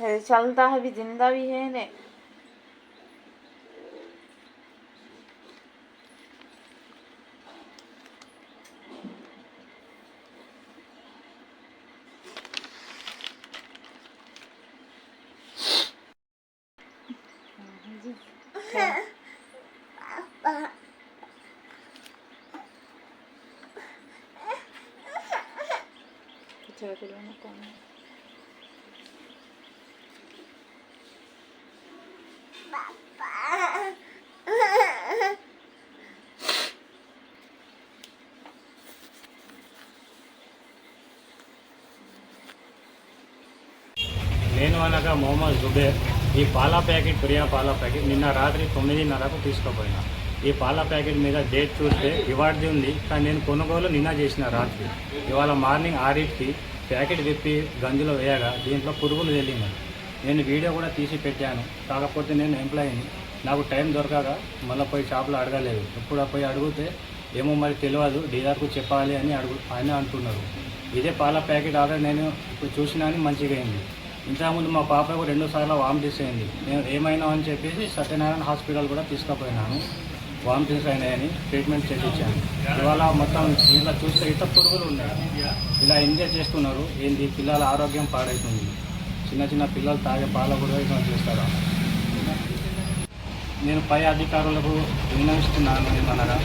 Evet, çalı daha bir din daha bir yere. Baba. ने చదువులను కొన్ని నేను అనగా మొహమ్మద్ జుబేర్ ఈ పాల ప్యాకెట్ ప్రియా పాల ప్యాకెట్ నిన్న రాత్రి తొమ్మిదిన్నరకు తీసుకుపోయినా ఈ పాల ప్యాకెట్ మీద డేట్ చూస్తే ఇవాడిది ఉంది కానీ నేను కొనుగోలు నిన్న చేసిన రాత్రి. ఇవాళ మార్నింగ్ ఆరింటికి ప్యాకెట్ విప్పి గంజులో వేయగా దీంట్లో పురుగులు తెలియదు నేను వీడియో కూడా తీసి పెట్టాను. కాకపోతే నేను ఎంప్లాయీని నాకు టైం దొరకగా మళ్ళీ పోయి షాప్లో అడగలేదు. ఎప్పుడు పోయి అడిగితే ఏమో మరి తెలియదు డీలర్కు చెప్పాలి అని అడుగు ఆయన అంటున్నారు. ఇదే పాల ప్యాకెట్ ఆర్డర్ నేను ఇప్పుడు చూసినా అని మంచిగా అయింది. ఇంతకుముందు మా పాపకు రెండుసార్లు సార్లు వామిటింగ్స్ అయింది నేను ఏమైనా అని చెప్పేసి సత్యనారాయణ హాస్పిటల్ కూడా తీసుకుపోయినాను. వామిటింగ్స్ అయినాయని ట్రీట్మెంట్ చేయించాను ఇవాళ మొత్తం ఇలా చూస్తే ఇత పురుగులు ఉన్నాయి. ఇలా ఎంజాయ్ చేస్తున్నారు. ఏంటి పిల్లల ఆరోగ్యం పాడవుతుంది చిన్న చిన్న పిల్లలు తాగే పాల కూడా ఇలా చేస్తారు? నేను పై అధికారులకు విన్నవిస్తున్నాను ఏమనగా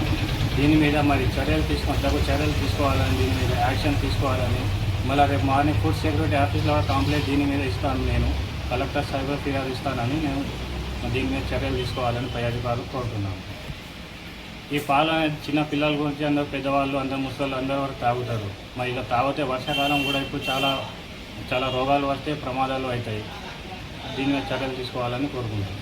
దీని మీద మరి చర్యలు తీసుకొని చర్యలు తీసుకోవాలని దీని మీద యాక్షన్ తీసుకోవాలని మళ్ళీ రేపు మార్నింగ్ ఫుడ్ సెక్యూరిటీ ఆఫీస్లో కంప్లైంట్ దీని మీద ఇస్తాను నేను. కలెక్టర్ సైబర్ ఫిర్యాదు ఇస్తానని నేను దీని మీద చర్యలు తీసుకోవాలని పై అధికారులు కోరుతున్నాను. ఈ పాలు అనేది చిన్న పిల్లల గురించి అందరూ పెద్దవాళ్ళు అందరు ముసళ్ళు అందరూ వరకు తాగుతారు. మరి ఇలా తాగితే వర్షాకాలం కూడా ఇప్పుడు చాలా చాలా రోగాలు వస్తే ప్రమాదాలు అవుతాయి. దీని మీద చర్యలు తీసుకోవాలని కోరుకుంటున్నాను.